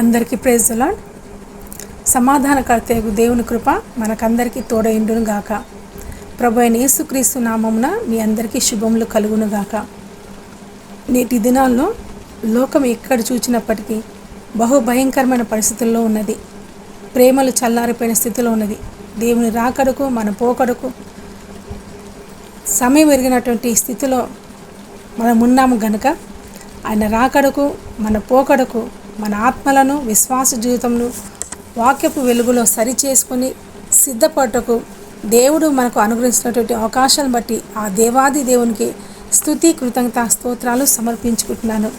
అందరికీ praise lord సమాధానకర్తయగు దేవుని కృప మనకందరికీ తోడైండును గాక. ప్రభు అయిన యేసుక్రీస్తు నామమున మీ అందరికీ శుభములు కలుగును గాక. నేటి దినాల్లో లోకం ఎక్కడ చూచినప్పటికీ బహు భయంకరమైన పరిస్థితుల్లో ఉన్నది. ప్రేమలు చల్లారిపోయిన స్థితిలో ఉన్నది. దేవుని రాకడకు మన పోకడకు సమయం ఎరిగినటువంటి స్థితిలో మనం ఉన్నాము గనుక ఆయన రాకడకు మన పోకడకు మన ఆత్మలను విశ్వాస జీవితంలో వాక్యపు వెలుగులో సరిచేసుకుని సిద్ధపడటకు దేవుడు మనకు అనుగ్రహించినటువంటి అవకాశాలను బట్టి ఆ దేవాది దేవునికి స్తుతి కృతజ్ఞత స్తోత్రాలు సమర్పించుకుంటున్నాను.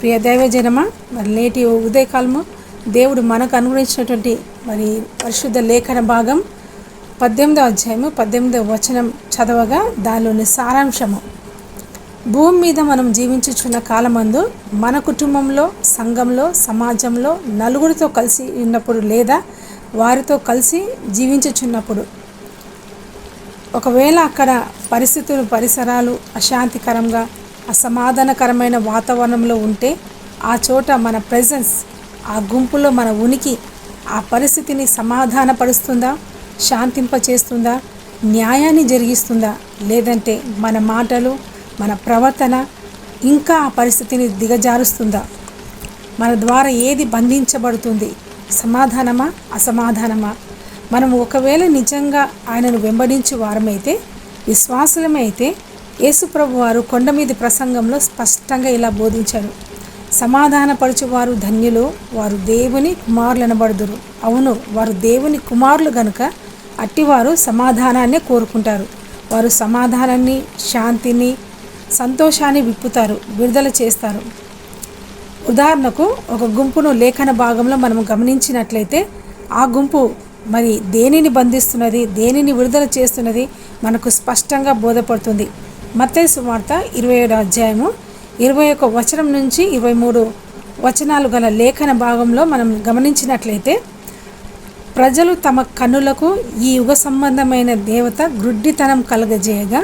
ప్రియ దైవజనమ మరి నేటి ఉదయకాలము దేవుడు మనకు అనుగ్రహించినటువంటి మరి పరిశుద్ధ లేఖన భాగం పద్దెనిమిదో అధ్యాయము పద్దెనిమిదవ వచనం చదవగా దానిలోని సారాంశము. భూమి మీద మనం జీవించుచున్న కాలమందు మన కుటుంబంలో సంఘంలో సమాజంలో నలుగురితో కలిసి ఉన్నప్పుడు లేదా వారితో కలిసి జీవించుచున్నప్పుడు. ఒకవేళ అక్కడ పరిస్థితులు పరిసరాలు అశాంతికరంగా అసమాధానకరమైన వాతావరణంలో ఉంటే ఆ చోట మన ప్రెజెన్స్ ఆ గుంపులో మన ఉనికి ఆ పరిస్థితిని సమాధానపరుస్తుందా శాంతింపచేస్తుందా న్యాయాన్ని జరిగిస్తుందా లేదంటే మన మాటలు మన ప్రవర్తన ఇంకా ఆ పరిస్థితిని దిగజారుస్తుందా? మన ద్వారా ఏది బంధించబడుతుంది? సమాధానమా అసమాధానమా? మనం ఒకవేళ నిజంగా ఆయనను వెంబడించి వారమైతే విశ్వాసులమైతే యేసుప్రభు వారు కొండ మీది ప్రసంగంలో స్పష్టంగా ఇలా బోధించారు. సమాధానపరచువారు ధన్యులు వారు దేవుని కుమారులనబడుదురు. అవును వారు దేవుని కుమారులు గనుక అట్టివారు సమాధానాన్నే కోరుకుంటారు. వారు సమాధానాన్ని శాంతిని సంతోషాన్ని విప్పుతారు విడుదల చేస్తారు. ఉదాహరణకు ఒక గుంపును లేఖన భాగంలో మనం గమనించినట్లయితే ఆ గుంపు మరి దేనిని బంధిస్తున్నది దేనిని విడుదల చేస్తున్నది మనకు స్పష్టంగా బోధపడుతుంది. మత్తయి సువార్త ఇరవై ఏడు అధ్యాయము ఇరవై ఒక వచనం నుంచి ఇరవై మూడు వచనాలు గల లేఖన భాగంలో మనం గమనించినట్లయితే ప్రజలు తమ కన్నులకు ఈ యుగ సంబంధమైన దేవత గ్రుడ్డితనం కలగజేయగా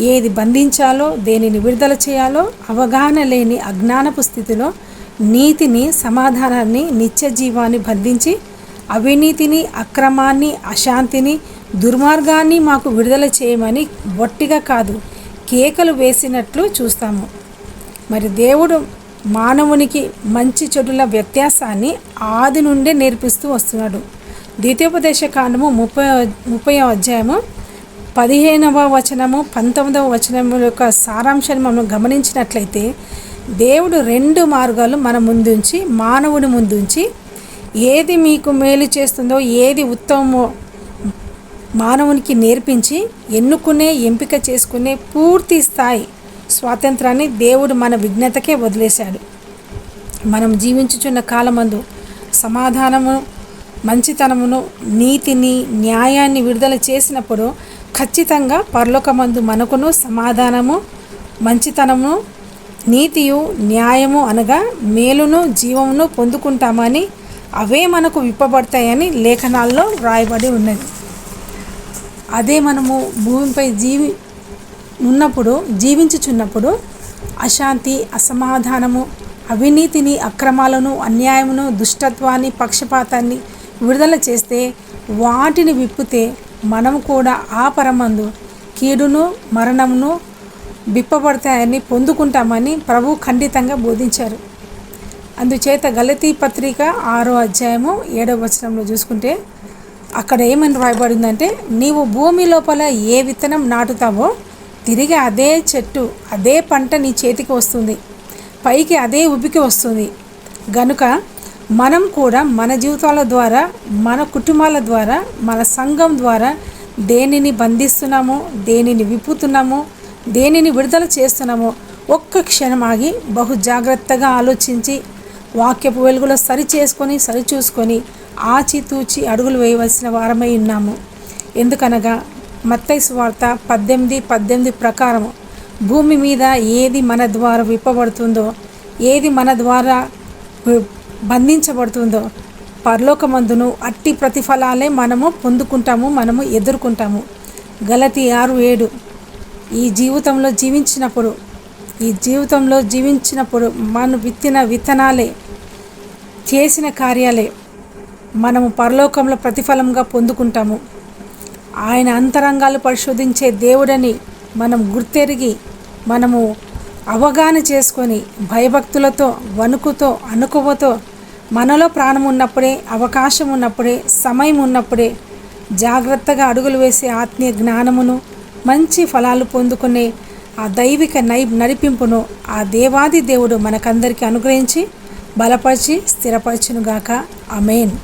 ఏది బంధించాలో దేనిని విడుదల చేయాలో అవగాహన లేని అజ్ఞానపు స్థితిలో నీతిని సమాధానాన్ని నిత్య జీవాన్ని బంధించి అవినీతిని అక్రమాన్ని అశాంతిని దుర్మార్గాన్ని మాకు విడుదల చేయమని బొట్టిగా కాదు కేకలు వేసినట్లు చూస్తాము. మరి దేవుడు మానవునికి మంచి చెడుల వ్యత్యాసాన్ని ఆది నుండే నేర్పిస్తూ వస్తున్నాడు. ద్వితీయోపదేశ కాండము ముప్పై ముప్పై అధ్యాయము పదిహేనవ వచనము పంతొమ్మిదవ వచనం యొక్క సారాంశాన్ని మనం గమనించినట్లయితే దేవుడు రెండు మార్గాలు మన ముందుంచి మానవుని ముందుంచి ఏది మీకు మేలు చేస్తుందో ఏది ఉత్తమమో మానవునికి నేర్పించి ఎన్నుకునే ఎంపిక చేసుకునే పూర్తి స్థాయి స్వాతంత్రాన్ని దేవుడు మన విజ్ఞతకే వదిలేశాడు. మనం జీవించుచున్న కాలమందు సమాధానము మంచితనమును నీతిని న్యాయాన్ని విడుదల చేసినప్పుడు ఖచ్చితంగా పరలోకమందు మనకును సమాధానము మంచితనము నీతియు న్యాయము అనగా మేలును జీవమును పొందుకుంటామని అవే మనకు విప్పబడతాయని లేఖనాల్లో వ్రాయబడి ఉన్నది. అదే మనము భూమిపై జీవి ఉన్నప్పుడు జీవించుచున్నప్పుడు అశాంతి అసమాధానము అవినీతిని అక్రమాలను అన్యాయమును దుష్టత్వాన్ని పక్షపాతాన్ని విడుదల చేస్తే వాటిని విప్పితే మనం కూడా ఆ పరమందు కీడును మరణమును బిప్పబడతాయని పొందుకుంటామని ప్రభు ఖండితంగా బోధించారు. అందుచేత గలతీ పత్రిక ఆరో అధ్యాయము ఏడవ వచనంలో చూసుకుంటే అక్కడ ఏమని రాయబడిందంటే నీవు భూమి లోపల ఏ విత్తనం నాటుతావో తిరిగి అదే చెట్టు అదే పంట నీ చేతికి వస్తుంది. పైకి అదే ఉబికి వస్తుంది. గనుక మనం కూడా మన జీవితాల ద్వారా మన కుటుంబాల ద్వారా మన సంఘం ద్వారా దేనిని బంధిస్తున్నామో దేనిని విప్పుతున్నామో దేనిని విడుదల చేస్తున్నామో ఒక్క క్షణం ఆగి బహు జాగ్రత్తగా ఆలోచించి వాక్యపు వెలుగులో సరి చేసుకొని సరి చూసుకొని ఆచితూచి అడుగులు వేయవలసిన వారమై ఉన్నాము. ఎందుకనగా మత్తైసు వార్త పద్దెనిమిది పద్దెనిమిది ప్రకారము భూమి మీద ఏది మన ద్వారా విప్పబడుతుందో ఏది మన ద్వారా బంధించబడుతుందో పరలోకమందును అట్టి ప్రతిఫలాలే మనము పొందుకుంటాము మనము ఎదుర్కొంటాము. గలతి ఆరు ఏడు. ఈ జీవితంలో జీవించినప్పుడు ఈ జీవితంలో జీవించినప్పుడు మనం విత్తిన విత్తనాలే చేసిన కార్యాలే మనము పరలోకంలో ప్రతిఫలంగా పొందుకుంటాము. ఆయన అంతరంగాలు పరిశోధించే దేవుడని మనం గుర్తెరిగి మనము అవగాహన చేసుకొని భయభక్తులతో వణుకుతో అనుకువతో మనలో ప్రాణం ఉన్నప్పుడే అవకాశం ఉన్నప్పుడే సమయం ఉన్నప్పుడే జాగ్రత్తగా అడుగులు వేసే ఆత్మీయ జ్ఞానమును మంచి ఫలాలు పొందుకునే ఆ దైవిక నై నడిపింపును ఆ దేవాది దేవుడు మనకందరికీ అనుగ్రహించి బలపరిచి స్థిరపరచునుగాక. అమేన్